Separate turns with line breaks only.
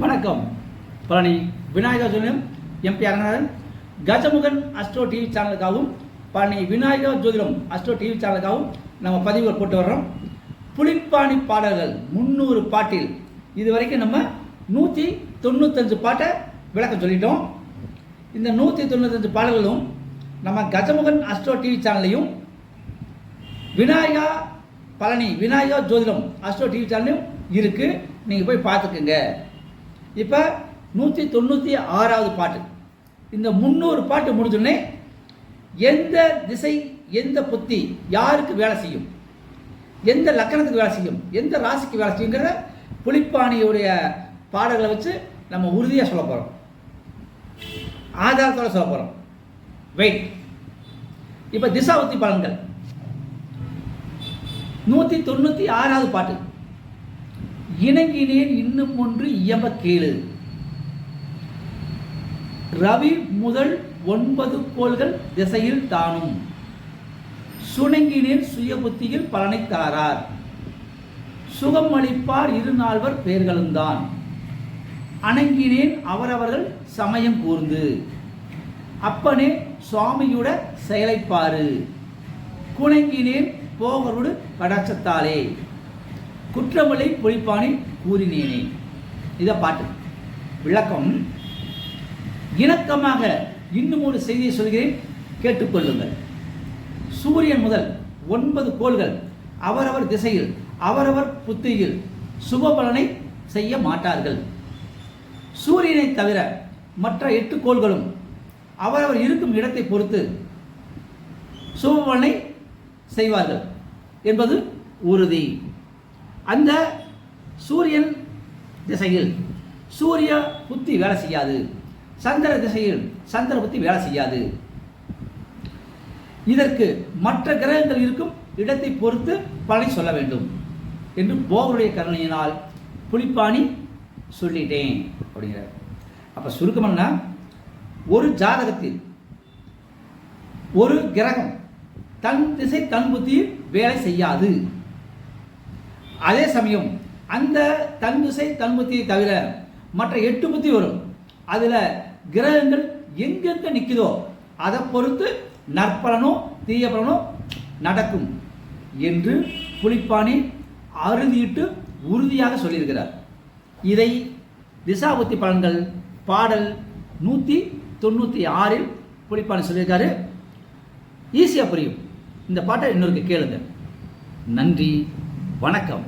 வணக்கம். பழனி விநாயகர் ஜோதிடம் M P Aranganathan. Gajamugan astro TV சேனலுக்காகவும் Palani Vinayagar ஜோதிடம் அஸ்ட்ரோ டிவி சேனலுக்காகவும் நம்ம பதிவுகள் போட்டு வர்றோம். புலிப்பாணி பாடல்கள் முந்நூறு பாட்டில். இது வரைக்கும் நம்ம நூற்றி தொண்ணூத்தஞ்சு பாட்டை விளக்கம் சொல்லிட்டோம். இந்த நூற்றி தொண்ணூத்தஞ்சு பாடல்களும் நம்ம கஜமுகன் அஸ்ட்ரோ டிவி சேனல்லையும் விநாயகா பழனி விநாயகா ஜோதிடம் அஸ்ட்ரோ டிவி சேனலும் இருக்குது நீங்கள் போய் பார்த்துக்குங்க. இப்போ நூற்றி தொண்ணூற்றி ஆறாவது பாட்டு. இந்த முந்நூறு பாட்டு முடிஞ்சோடனே எந்த திசை எந்த புத்தி யாருக்கு வேலை செய்யும்? எந்த லக்கணத்துக்கு வேலை செய்யும்? எந்த ராசிக்கு வேலை செய்யுங்கிற புலிப்பாணியுடைய பாடல்களை வச்சு நம்ம உறுதியாக சொல்ல போகிறோம் ஆதாரத்தோட சொல்ல போகிறோம் வெயிட் இப்போ திசாவுத்தி பலன்கள் நூற்றி தொண்ணூற்றி ஆறாவது பாட்டு. இணங்கினேன் இன்னும் ஒன்று இயம்ப கேளு ரவி முதல் ஒன்பது கோள்கள் திசையில் தானும். சுணங்கினேன் சுயபுத்தியில் பலனை தாரார். சுகம் அளிப்பார் இரு நால்வர் பெயர்களும்தான் அணங்கினேன் அவரவர்கள் சமயம் கூர்ந்து. அப்பனே சுவாமியுட செயலைப்பாரு குணங்கினேன் போகருடு கடாட்சத்தாலே குற்றமலை பொழிப்பானை கூறினேனே. இதை பாட்டு. விளக்கம். இணக்கமாக இன்னும் ஒரு செய்தியை சொல்கிறேன். கேட்டுக்கொள்ளுங்கள். சூரியன் முதல் ஒன்பது கோள்கள் அவரவர் திசையில் அவரவர் புத்தியில் சுபபலனை செய்ய மாட்டார்கள். சூரியனை தவிர மற்ற எட்டு கோள்களும் அவரவர் இருக்கும் இடத்தை பொறுத்து சுபபலனை செய்வார்கள் என்பது உறுதி. அந்த சூரியன் திசையில் சூரிய புத்தி வேலை செய்யாது. சந்திர திசையில் சந்திர புத்தி வேலை செய்யாது. இதற்கு மற்ற கிரகங்கள் இருக்கும் இடத்தை பொறுத்து பலனை சொல்ல வேண்டும் என்று போகருடைய கருணையினால் புலிப்பாணி சொல்லிட்டேன் அப்படிங்கிறார். அப்போ சுருக்கம்னா ஒரு ஜாதகத்தில் ஒரு கிரகம் தன் திசை தன் புத்தியில் வேலை செய்யாது. அதே சமயம் அந்த தன் திசை தவிர மற்ற எட்டு புத்தி வரும். அதில் கிரகங்கள் எங்கெங்க நிற்குதோ அதை பொறுத்து நற்பலனோ தீய பலனோ நடக்கும் என்று புலிப்பாணி அறுதியிட்டு உறுதியாக சொல்லியிருக்கிறார். இதை திசாபுத்தி பலன்கள் பாடல் நூற்றி தொண்ணூற்றி ஆறில் புலிப்பாணி சொல்லியிருக்காரு. ஈஸியாக புரியும். இந்த பாட்டை இன்னொருக்கு கேளுங்க. நன்றி வணக்கம்.